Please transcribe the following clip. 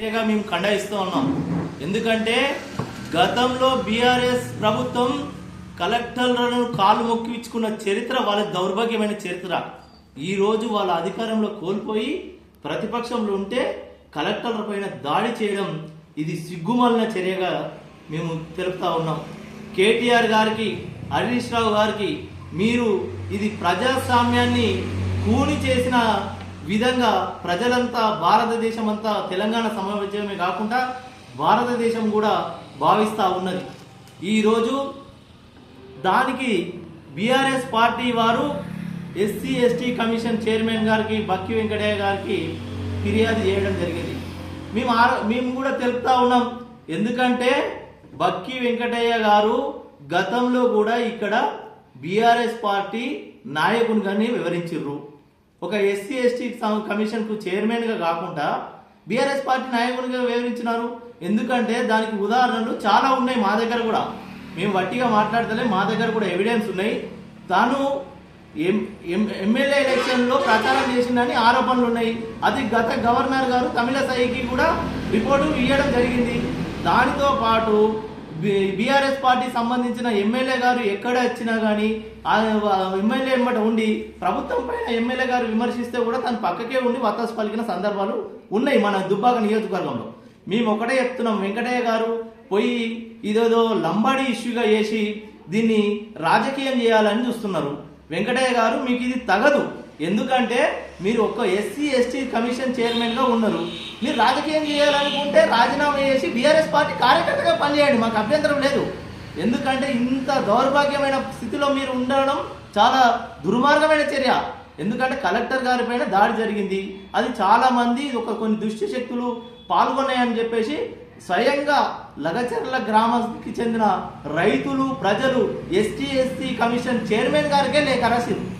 చర్యగా మేము ఖండాయిస్తూ ఉన్నాం. ఎందుకంటే గతంలో బీఆర్ఎస్ ప్రభుత్వం కలెక్టర్లను కాలు మొక్కించుకున్న చరిత్ర వాళ్ళ దౌర్భాగ్యమైన చరిత్ర. ఈరోజు వాళ్ళ అధికారంలో కోల్పోయి ప్రతిపక్షంలో ఉంటే కలెక్టర్ల పైన దాడి చేయడం ఇది సిగ్గుమాలిన చర్యగా మేము తెలుపుతా ఉన్నాం. కేటీఆర్ గారికి హరీష్ రావు గారికి మీరు ఇది ప్రజాస్వామ్యాన్ని కూని చేసిన విధంగా ప్రజలంతా భారతదేశం అంతా తెలంగాణ సమావేశమే కాకుండా భారతదేశం కూడా భావిస్తూ ఉన్నది. ఈరోజు దానికి బీఆర్ఎస్ పార్టీ వారు ఎస్సీ ఎస్టీ కమిషన్ చైర్మన్ గారికి బక్కి వెంకటయ్య గారికి ఫిర్యాదు చేయడం జరిగింది. మేము ఆ- మేము కూడా తెలుపుతా ఉన్నాం. ఎందుకంటే బక్కి వెంకటయ్య గారు గతంలో కూడా ఇక్కడ బీఆర్ఎస్ పార్టీ నాయకునిగానే వివరించారు ఒక ఎస్సీ ఎస్టీ కమిషన్కు చైర్మన్గా కాకుండా బీఆర్ఎస్ పార్టీ నాయకునిగా వివరించినారు ఎందుకంటే దానికి ఉదాహరణలు చాలా ఉన్నాయి మా దగ్గర కూడా. మేము వట్టిగా మాట్లాడతలే మా దగ్గర కూడా ఎవిడెన్స్ ఉన్నాయి. తాను ఎం- ఎం- ఎమ్మెల్యే ఎలక్షన్లో ప్రచారం చేసిందని ఆరోపణలు ఉన్నాయి. అది గత గవర్నర్ గారు తమిళ సైకి కూడా రిపోర్టు ఇవ్వడం జరిగింది. దానితో పాటు బీఆర్ఎస్ పార్టీ సంబంధించిన ఎమ్మెల్యే గారు ఎక్కడ వచ్చినా కానీ ఎమ్మెల్యే ఎమ్మట ఉండి ప్రభుత్వం పైన ఎమ్మెల్యే గారు విమర్శిస్తే కూడా తను పక్కకే ఉండి వత్తాసు పలికిన సందర్భాలు ఉన్నాయి మన దుబ్బాక నియోజకవర్గంలో. మేము ఒకటే చెప్తున్నాం వెంకటయ్య గారు పోయి ఇదేదో లంబాడి ఇష్యూగా చేసి దీన్ని రాజకీయం చేయాలని చూస్తున్నారు. వెంకటయ్య గారు మీకు ఇది తగదు. ఎందుకంటే మీరు ఒక్క ఎస్సీ ఎస్టీ కమిషన్ చైర్మన్గా ఉన్నారు మీరు రాజకీయం చేయాలనుకుంటే రాజీనామా చేసి బీఆర్ఎస్ పార్టీ కార్యకర్తగా పనిచేయండి మాకు అభ్యంతరం లేదు. ఎందుకంటే ఇంత దౌర్భాగ్యమైన స్థితిలో మీరు ఉండడం చాలా దుర్మార్గమైన చర్య. ఎందుకంటే కలెక్టర్ గారి పైన దాడి జరిగింది. అది చాలా మంది ఒక కొన్ని దుష్టి శక్తులు పాల్గొన్నాయని చెప్పేసి స్వయంగా లగచర్ల గ్రామానికి చెందిన రైతులు ప్రజలు ఎస్టీ ఎస్సీ కమిషన్ చైర్మన్ గారికే లేఖ రాసింది